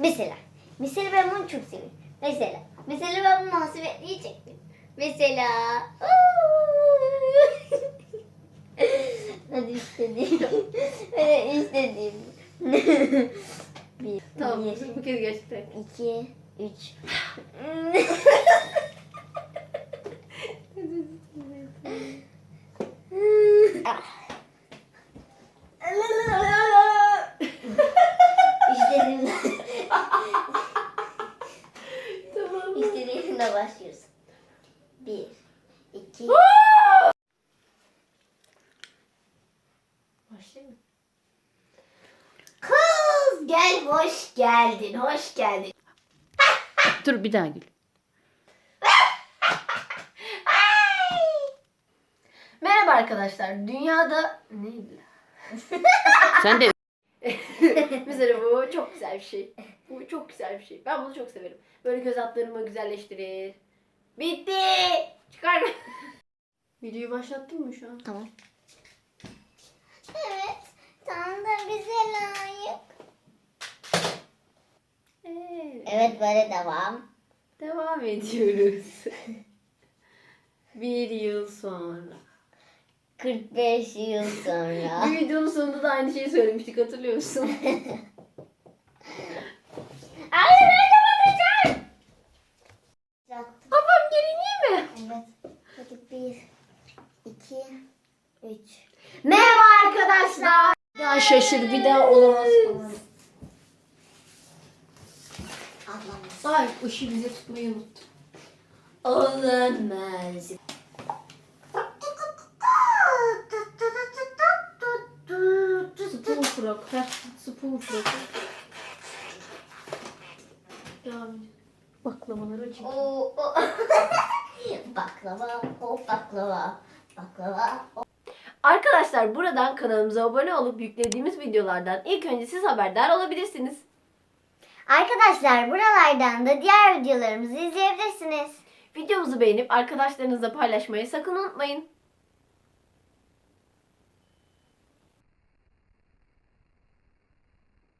Mesela. Mesela ben bunu çok seviyorum. Mesela. Mesela ben bunu hasibetliği çektim. Mesela. Hadi istediğim. Hadi istediğim. bir, Tamam bir, bu kez gerçekten. iki, üç. istediğimden başlıyorsun. Bir, iki, Başlayayım mı? Kız gel hoş geldin hoş geldin. Dur bir daha gül. Merhaba arkadaşlar. Dünyada neydi? Sen de Mesela bu çok güzel bir şey. Bu çok güzel bir şey. Ben bunu çok severim. Böyle göz altlarımı güzelleştirir. Bitti. Çıkar. Videoyu başlattın mı şu an? Tamam. Evet tam da bize layık. Evet. Evet böyle devam. Devam ediyoruz. bir yıl sonra. 45 yıl sonra. Bir videonun sonunda da aynı şeyi söylemiştik hatırlıyor musun? 2, 3. Merhaba arkadaşlar. Ya şaşır bir daha olamaz falan. Ay ışığı şey bize tutmayı unuttum. Olamaz. Spoon frock. Heh, spoon frock. Devam. Baklavaları açayım. Oo, o. baklava, o baklava baklava. Arkadaşlar buradan kanalımıza abone olup yüklediğimiz videolardan ilk önce siz haberdar olabilirsiniz. Arkadaşlar buralardan da diğer videolarımızı izleyebilirsiniz. Videomuzu beğenip arkadaşlarınızla paylaşmayı sakın unutmayın.